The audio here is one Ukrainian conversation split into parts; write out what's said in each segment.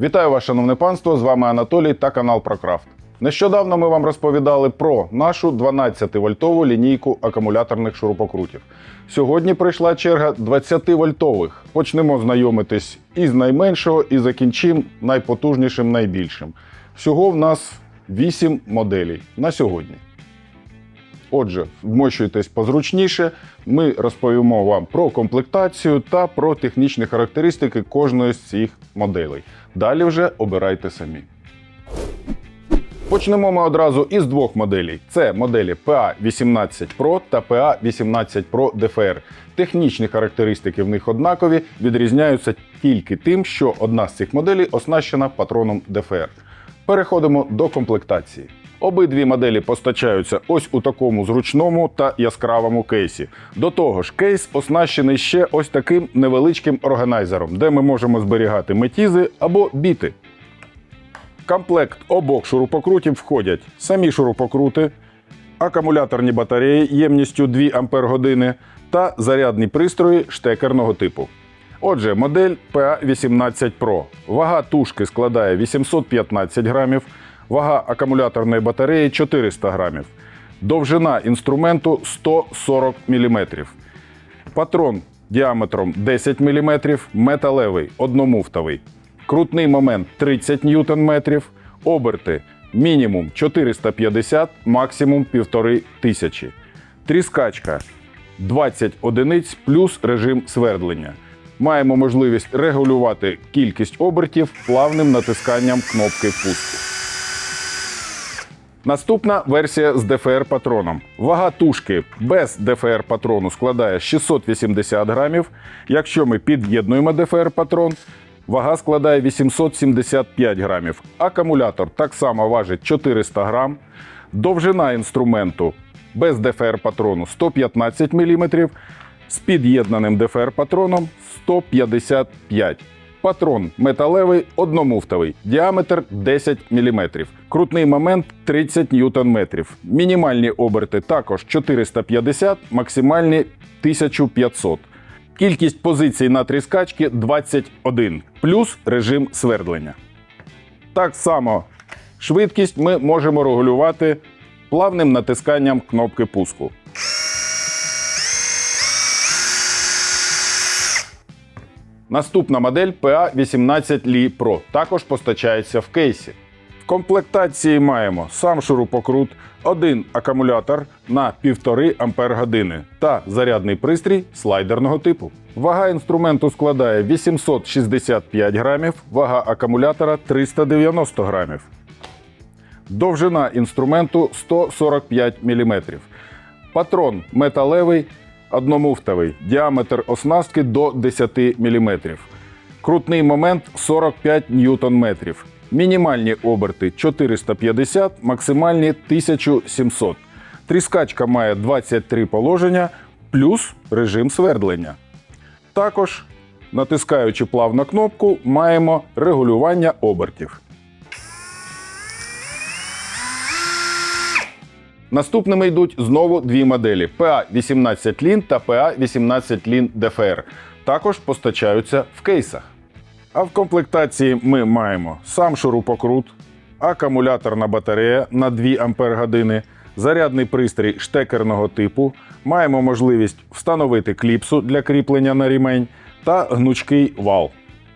Вітаю вас, шановне панство! З вами Анатолій та канал ProCraft. Нещодавно ми вам розповідали про нашу 12-вольтову лінійку акумуляторних шурупокрутів. Сьогодні прийшла черга 20-вольтових. Почнемо знайомитись із найменшого і закінчимо найпотужнішим найбільшим. Всього в нас 8 моделей на сьогодні. Отже, вмощуйтесь позручніше. Ми розповімо вам про комплектацію та про технічні характеристики кожної з цих моделей. Далі вже обирайте самі. Почнемо ми одразу із двох моделей: це моделі PA18 Pro та PA18 Pro DFR. Технічні характеристики в них однакові, відрізняються тільки тим, що одна з цих моделей оснащена патроном DFR. Переходимо до комплектації. Обидві моделі постачаються ось у такому зручному та яскравому кейсі. До того ж, кейс оснащений ще ось таким невеличким органайзером, де ми можемо зберігати метізи або біти. Комплект обох шурупокрутів входять самі шурупокрути, акумуляторні батареї ємністю 2 Ах та зарядні пристрої штекерного типу. Отже, модель PA18 Pro. Вага тушки складає 815 грамів, вага акумуляторної батареї 400 грамів, довжина інструменту 140 мм. Патрон діаметром 10 мм, металевий, одномуфтовий. Крутний момент 30 Нм, оберти мінімум 450, максимум 1500. Тріскачка 20 одиниць плюс режим свердлення. Маємо можливість регулювати кількість обертів плавним натисканням кнопки пуску. Наступна версія з ДФР патроном. Вага тушки без ДФР патрону складає 680 грамів. Якщо ми під'єднуємо ДФР патрон, вага складає 875 грамів. Акумулятор так само важить 400 грам. Довжина інструменту без ДФР патрону 115 мм. З під'єднаним ДФР патроном 155 Патрон металевий одномуфтовий, діаметр 10 мм. Крутний момент 30 Нм. Мінімальні оберти також 450, максимальні 1500. Кількість позицій на тріскачці 21, плюс режим свердлення. Так само швидкість ми можемо регулювати плавним натисканням кнопки пуску. Наступна модель PA18 Li Pro також постачається в кейсі. В комплектації маємо сам шурупокрут, один акумулятор на 1,5 Ах та зарядний пристрій слайдерного типу. Вага інструменту складає 865 грамів, вага акумулятора 390 грамів. Довжина інструменту 145 мм. Патрон металевий, одномуфтовий, діаметр оснастки до 10 мм. Крутний момент 45 Нм. Мінімальні оберти 450, максимальні 1700. Тріскачка має 23 положення плюс режим свердлення. Також, натискаючи плавно кнопку, маємо регулювання обертів. Наступними йдуть знову дві моделі PA18 Lin та PA18 Lin DFR. Також постачаються в кейсах. А в комплектації ми маємо сам шурупокрут, акумуляторна батарея на 2 Ах, зарядний пристрій штекерного типу. Маємо можливість встановити кліпсу для кріплення на рімень та гнучкий вал.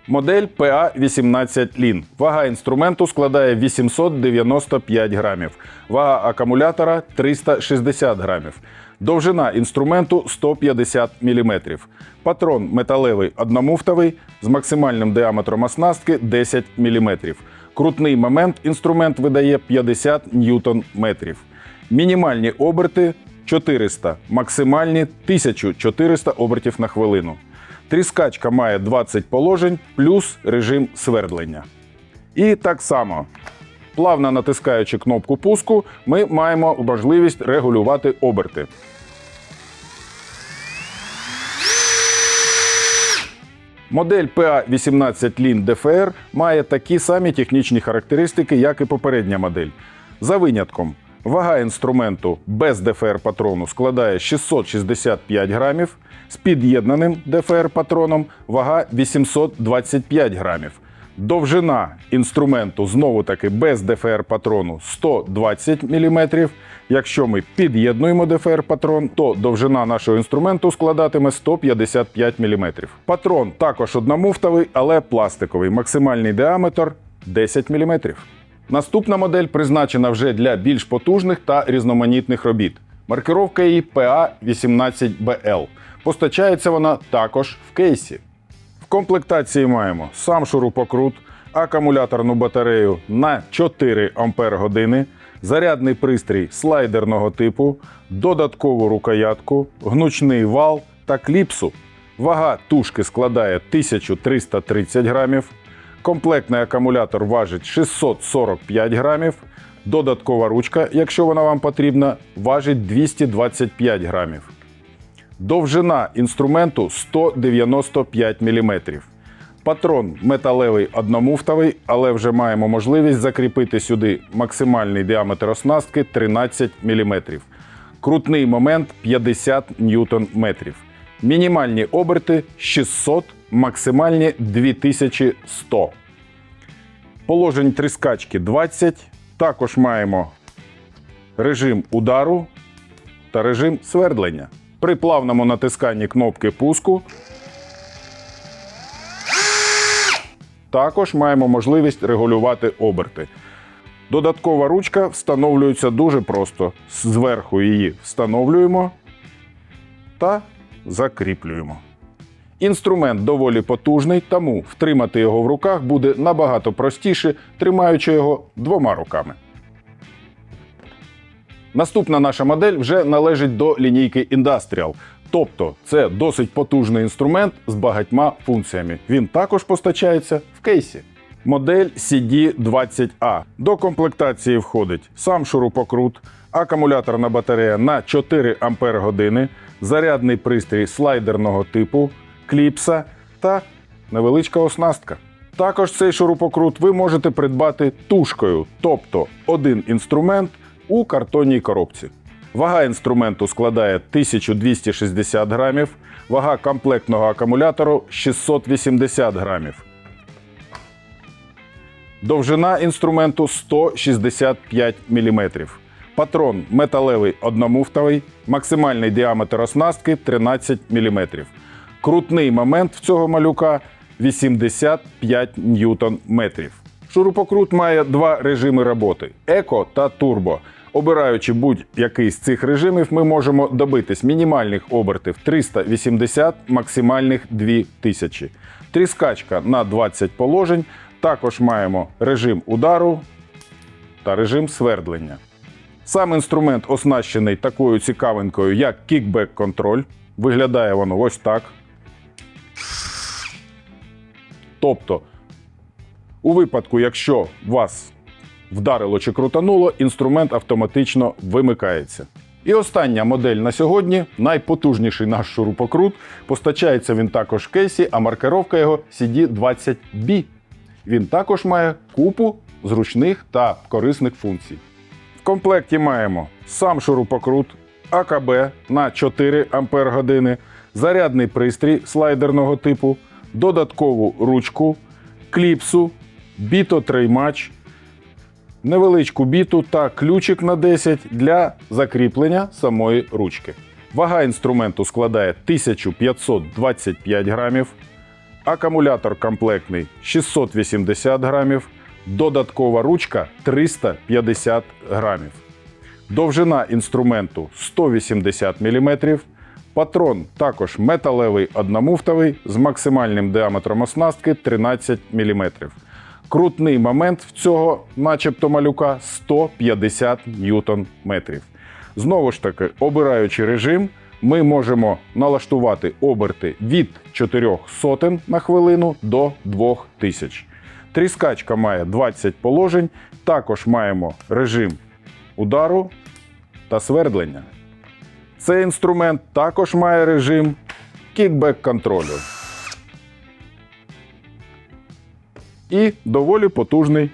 Модель PA18 Lin. Вага інструменту складає 895 грамів. Вага акумулятора 360 грамів. Довжина інструменту 150 мм. Патрон металевий одномуфтовий з максимальним діаметром оснастки 10 мм. Крутний момент інструмент видає 50 ньютон метрів. Мінімальні оберти 400, максимальні 1400 обертів на хвилину. Тріскачка має 20 положень плюс режим свердлення. І так само, плавно натискаючи кнопку пуску, ми маємо можливість регулювати оберти. Модель PA18 Lin DFR має такі самі технічні характеристики, як і попередня модель. За винятком, вага інструменту без ДФР патрону складає 665 грамів, з під'єднаним ДФР патроном вага 825 грамів. Довжина інструменту знову таки без ДФР патрону 120 мм. Якщо ми під'єднуємо ДФР патрон, то довжина нашого інструменту складатиме 155 мм. Патрон також одномуфтовий, але пластиковий. Максимальний діаметр 10 мм. Наступна модель призначена вже для більш потужних та різноманітних робіт. Маркировка її PA18BL. Постачається вона також в кейсі. В комплектації маємо сам шурупокрут, акумуляторну батарею на 4 Ампер години, зарядний пристрій слайдерного типу, додаткову рукоятку, гнучний вал та кліпсу. Вага тушки складає 1330 грамів. Комплектний акумулятор важить 645 грамів. Додаткова ручка, якщо вона вам потрібна, важить 225 грамів. Довжина інструменту 195 мм. Патрон металевий одномуфтовий, але вже маємо можливість закріпити сюди максимальний діаметр оснастки 13 мм. Крутний момент 50 Нм. Мінімальні оберти 600, максимальні 2100. Положень тріскачки 20. Також маємо режим удару та режим свердлення. При плавному натисканні кнопки пуску також маємо можливість регулювати оберти. Додаткова ручка встановлюється дуже просто. Зверху її встановлюємо та закріплюємо. Інструмент доволі потужний, тому втримати його в руках буде набагато простіше, тримаючи його двома руками. Наступна наша модель вже належить до лінійки Industrial. Тобто це досить потужний інструмент з багатьма функціями. Він також постачається в кейсі. Модель CD20A. До комплектації входить сам шурупокрут, акумуляторна батарея на 4 Ампер години, зарядний пристрій слайдерного типу, кліпса та невеличка оснастка. Також цей шурупокрут ви можете придбати тушкою, тобто один інструмент у картонній коробці. Вага інструменту складає 1260 грамів, вага комплектного акумулятору 680 грамів. Довжина інструменту 165 мм. Патрон металевий одномуфтовий, максимальний діаметр оснастки 13 мм. Крутний момент в цього малюка 85 ньютон метрів. Шурупокрут має два режими роботи еко та турбо. Обираючи будь-який з цих режимів, ми можемо добитись мінімальних обертів 380, максимальних 2000. Тріскачка на 20 положень. Також маємо режим удару та режим свердлення. Сам інструмент оснащений такою цікавинкою, як кікбек-контроль. Виглядає воно ось так. Тобто, у випадку, якщо вас вдарило чи крутануло, інструмент автоматично вимикається. І остання модель на сьогодні найпотужніший наш шурупокрут. Постачається він також в кейсі, а маркировка його CD20B. Він також має купу зручних та корисних функцій. В комплекті маємо сам шурупокрут АКБ на 4 Ампер години, зарядний пристрій слайдерного типу, додаткову ручку, кліпсу, біто-треймач, невеличку біту та ключик на 10 для закріплення самої ручки. Вага інструменту складає 1525 грамів, акумулятор комплектний 680 грамів, додаткова ручка 350 грамів. Довжина інструменту 180 мм. Патрон також металевий одномуфтовий з максимальним діаметром оснастки 13 мм. Крутний момент в цього, начебто малюка, 150 ньютон метрів. Знову ж таки, обираючи режим, ми можемо налаштувати оберти від 4 сотень на хвилину до 2000. Тріскачка має 20 положень. Також маємо режим удару та свердлення. Цей інструмент також має режим кікбек-контролю. І доволі потужний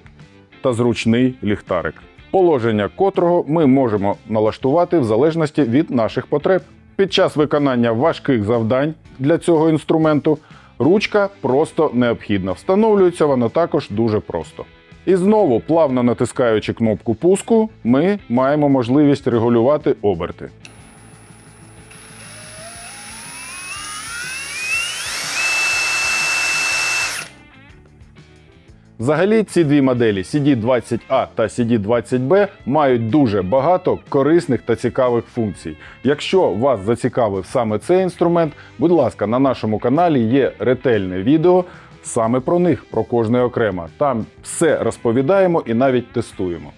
та зручний ліхтарик, положення котрого ми можемо налаштувати в залежності від наших потреб. Під час виконання важких завдань для цього інструменту Ручка просто необхідна. Встановлюється вона також дуже просто. І знову, плавно натискаючи кнопку пуску, ми маємо можливість регулювати оберти. Взагалі, ці дві моделі CD20A та CD20B мають дуже багато корисних та цікавих функцій. Якщо вас зацікавив саме цей інструмент, будь ласка, на нашому каналі є ретельне відео саме про них, про кожне окремо. Там все розповідаємо і навіть тестуємо.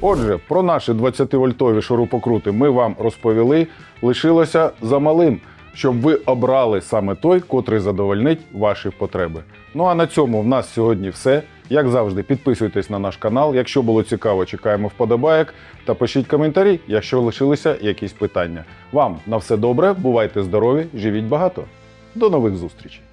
Отже, про наші 20-вольтові шурупокрути ми вам розповіли. Лишилося за малим, щоб ви обрали саме той, котрий задовольнить ваші потреби. Ну а на цьому в нас сьогодні все. Як завжди, підписуйтесь на наш канал. Якщо було цікаво, чекаємо вподобайок та пишіть коментарі, якщо лишилися якісь питання. Вам на все добре, бувайте здорові, живіть багато. До нових зустрічей!